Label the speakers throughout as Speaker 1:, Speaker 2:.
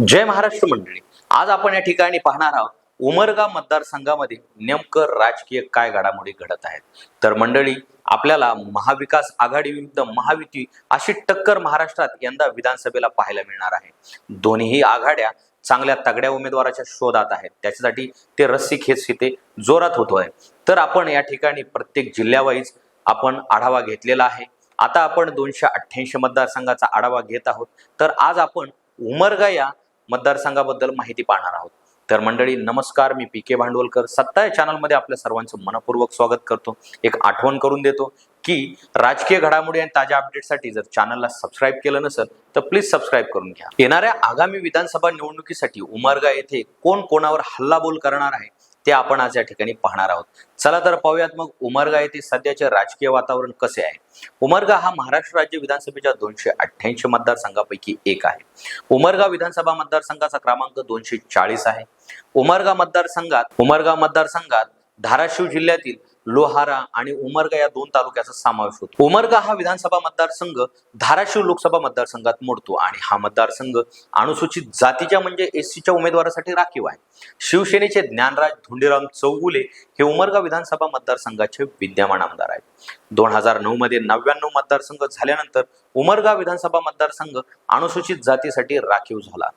Speaker 1: जय महाराष्ट्र मंडळी. आज आपण या ठिकाणी पाहणार आहोत उमरगा मतदारसंघामध्ये नेमकं राजकीय काय घडामोडी घडत आहेत. तर मंडळी आपल्याला महाविकास आघाडी विरुद्ध महायुती अशी टक्कर महाराष्ट्रात यंदा विधानसभेला पाहायला मिळणार आहे. दोन्ही आघाड्या चांगल्या तगड्या उमेदवाराच्या शोधात आहेत. त्याच्यासाठी ते रस्सी खेच इथे जोरात होतोय. तर आपण या ठिकाणी प्रत्येक जिल्ह्यावाईज आपण आढावा घेतलेला आहे. आता आपण दोनशे अठ्ठ्याऐंशी मतदारसंघाचा आढावा घेत आहोत. तर आज आपण उमरगा या मतदारसंघाबद्दल माहिती पाहणार आहोत. तर मंडळी नमस्कार. मी पी के भांडवलकर. सत्ता या चॅनलमध्ये आपल्या सर्वांचं मनपूर्वक स्वागत करतो. एक आठवण करून देतो की राजकीय घडामोडी आणि ताज्या अपडेटसाठी जर चॅनलला सबस्क्राईब केलं नसेल तर प्लीज सबस्क्राईब करून घ्या. येणाऱ्या आगामी विधानसभा निवडणुकीसाठी उमरगा येथे कोण कोणावर हल्लाबोल करणार आहे? ते आपण आज या ठिकाणी पाहणार आहोत. चला तर पाहूयात मग उमरगा येथे सध्याचे राजकीय वातावरण कसे आहे? उमरगा हा महाराष्ट्र राज्य विधानसभेच्या दोनशे अठ्ठ्याऐंशी मतदारसंघापैकी एक आहे. उमरगा विधानसभा मतदारसंघाचा क्रमांक दोनशे चाळीस आहे. उमरगा मतदारसंघात उमरगा मतदारसंघात धाराशिव जिल्ह्यातील लोहारा आणि उमरगा या दोन तालुक्याचा समावेश होतो. उमरगा हा विधानसभा मतदारसंघ धाराशिव लोकसभा मतदारसंघात मोडतो आणि हा मतदारसंघ अनुसूचित जातीच्या म्हणजे एससीच्या उमेदवारासाठी राखीव आहे. शिवसेनेचे ज्ञानराज धोंडीराम चौगुले हे उमरगा विधानसभा मतदारसंघाचे विद्यमान आमदार आहेत. दोन हजार नऊ मध्ये नव्याण्णव मतदारसंघ झाल्यानंतर उमरगा विधानसभा मतदारसंघ अनुसूचित जातीसाठी राखीव झाला.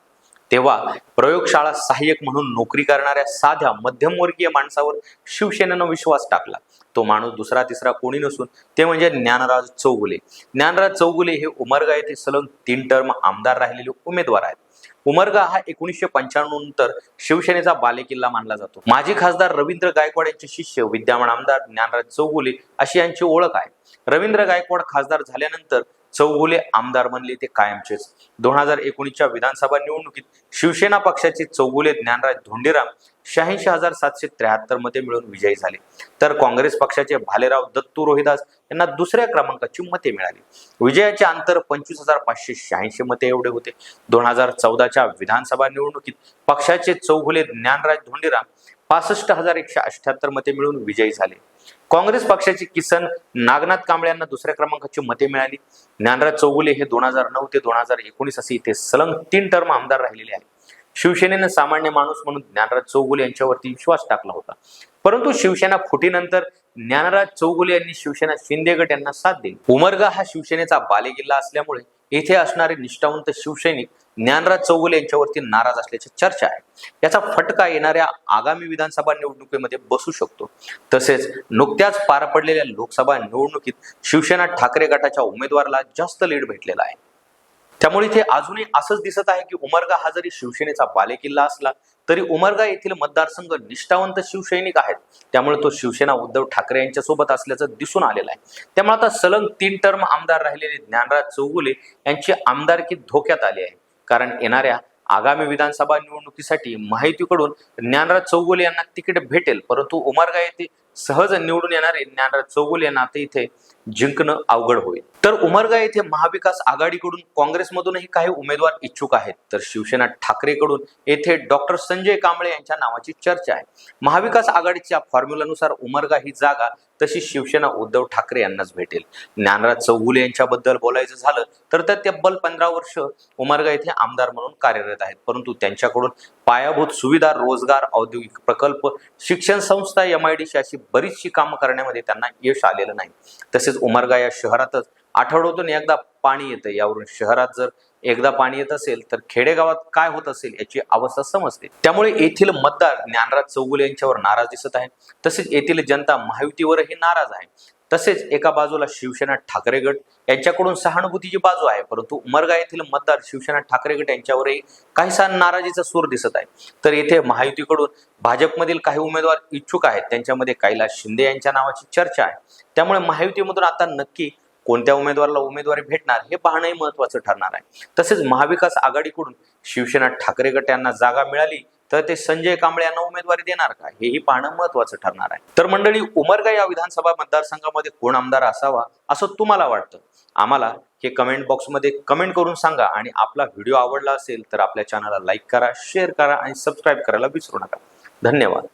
Speaker 1: तेव्हा प्रयोगशाळा सहाय्यक म्हणून नोकरी करणाऱ्या साध्या मध्यमवर्गीय माणसावर शिवसेनेनं विश्वास टाकला. तो माणूस दुसरा तिसरा कोणी नसून ते म्हणजे ज्ञानराज चौगुले. ज्ञानराज चौगुले हे उमरगा येथे सलग तीन टर्म आमदार राहिलेले उमेदवार आहेत. उमरगा हा एकोणीसशे पंच्याण्णव नंतर शिवसेनेचा बालेकिल्ला मानला जातो. माजी खासदार रवींद्र गायकवाड यांचे शिष्य विद्यमान आमदार ज्ञानराज चौगुले अशी यांची ओळख आहे. रवींद्र गायकवाड खासदार झाल्यानंतर चौगुले आमदार बनले ते कायमचेच. दोन हजार एकोणीसच्या विधानसभा निवडणुकीत शिवसेना पक्षाचे चौगुले ज्ञानराज धोंडीराम शहाऐंशी हजार सातशे त्र्याहत्तरमध्ये मिळून विजयी झाले. तर काँग्रेस पक्षाचे भालेराव दत्तू रोहिदास यांना दुसऱ्या क्रमांकाची मते मिळाली. विजयाचे अंतर पंचवीस हजार पाचशे शहाऐंशी मते एवढे होते. दोन हजार चौदाच्या विधानसभा निवडणुकीत पक्षाचे चौगुले ज्ञानराज धोंडीराम पासष्ट हजार एकशे अठ्याहत्तर मते मिळून विजयी झाले. काँग्रेस पक्षाचे किसन नागनाथ कांबळे यांना दुसऱ्या क्रमांकाची मते मिळाली. ज्ञानराज चौगुले हे दोन हजार नऊ ते दोन हजार एकोणीस असे इथे सलंग तीन टर्म आमदार राहिलेले आहेत. शिवसेनेनं सामान्य माणूस म्हणून ज्ञानराज चौगुले यांच्यावरती विश्वास टाकला होता. परंतु शिवसेना फुटीनंतर ज्ञानराज चौगुले यांनी शिवसेना शिंदे गट यांना साथ दिली. उमरगा हा शिवसेनेचा बालेकिल्ला असल्यामुळे येथे असणारे निष्ठावंत शिवसैनिक ज्ञानराज चौगुले यांच्यावरती नाराज असल्याची चर्चा आहे. याचा फटका येणाऱ्या आगामी विधानसभा निवडणुकीमध्ये बसू शकतो. तसेच नुकत्याच पार पडलेल्या लोकसभा निवडणुकीत शिवसेना ठाकरे गटाच्या उमेदवाराला जास्त लीड भेटलेला आहे. त्यामुळे इथे अजूनही असंच दिसत आहे की उमरगा हा जरी शिवसेनेचा बालेकिल्ला असला तरी उमरगा येथील मतदारसंघ निष्ठावंत शिवसैनिक आहेत. त्यामुळे तो शिवसेना उद्धव ठाकरे यांच्या सोबत असल्याचं दिसून आलेलं आहे. त्यामुळे आता सलग तीन टर्म आमदार राहिलेले ज्ञानराज चौगुले यांची आमदारकी धोक्यात आली आहे. कारण येणाऱ्या आगामी विधानसभा निवडणुकीसाठी माहितीकडून ज्ञानराज चौगुले यांना तिकीट भेटेल परंतु उमरगा येथे सहज निवडून येणारे ज्ञानराज चौगुले यांना आता इथे जिंकणं अवघड होईल. तर उमरगा येथे महाविकास आघाडीकडून काँग्रेसमधूनही काही उमेदवार इच्छुक आहेत. तर शिवसेना ठाकरेकडून येथे डॉक्टर संजय कांबळे यांच्या नावाची चर्चा आहे. महाविकास आघाडीच्या फॉर्म्युलानुसार उमरगा ही जागा तशी शिवसेना उद्धव ठाकरे यांनाच भेटेल. ज्ञानराज चौगुले यांच्याबद्दल बोलायचं झालं तर त्या तब्बल पंधरा वर्ष उमरगा येथे आमदार म्हणून कार्यरत आहेत. परंतु त्यांच्याकडून पायाभूत सुविधा रोजगार औद्योगिक प्रकल्प शिक्षण संस्था एम आय डी अशी बरीचशी कामं करण्यामध्ये त्यांना यश आलेलं नाही. तसेच तसेच उमरगा या शहरातच आठवड्यातून एकदा पाणी येतं. यावरून शहरात जर एकदा पाणी येत असेल तर खेडेगावात काय होत असेल याची अवस्था समजते. त्यामुळे येथील मतदार ज्ञानराज चौगुले यांच्यावर नाराज दिसत आहे तसेच येथील जनता महायुतीवरही नाराज आहे. तसेच एका बाजूला शिवसेना ठाकरे गट यांच्याकडून सहानुभूतीची बाजू आहे. परंतु उमरगा येथील मतदार शिवसेना ठाकरे गट यांच्यावरही काहीसा नाराजीचा सूर दिसत आहे. तर येथे महायुतीकडून भाजपमधील काही उमेदवार इच्छुक आहेत. त्यांच्यामध्ये कैलास शिंदे यांच्या नावाची चर्चा आहे. त्यामुळे महायुतीमधून आता नक्की कोणत्या उमेदवाराला उमेदवारी भेटणार हे पाहणंही महत्वाचं ठरणार आहे. तसेच महाविकास आघाडीकडून शिवसेना ठाकरे गट यांना जागा मिळाली तर ते संजय कांबळे यांना उमेदवारी देणार का? हेही पाहणं महत्वाचं ठरणार आहे. तर मंडळी उमरगा या विधानसभा मतदारसंघामध्ये कोण आमदार असावा असं तुम्हाला वाटतं? आम्हाला हे कमेंट बॉक्समध्ये कमेंट करून सांगा आणि आपला व्हिडिओ आवडला असेल तर आपल्या चॅनलला लाईक करा शेअर करा आणि सबस्क्राईब करायला विसरू नका. धन्यवाद.